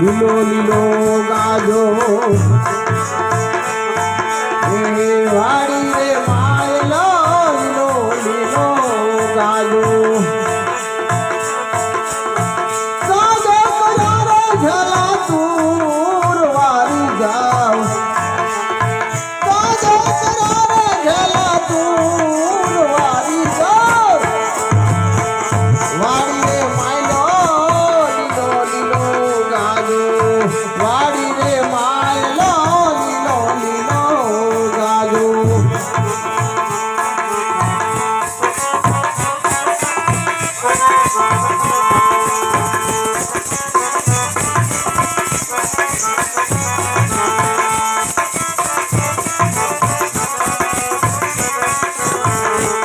લીલો લીલો ગાજો. એ વાડી રે માયલો લીલો લીલો ગાજો. વાડી રે માયલો લીલો લીલો ગાજો. Thank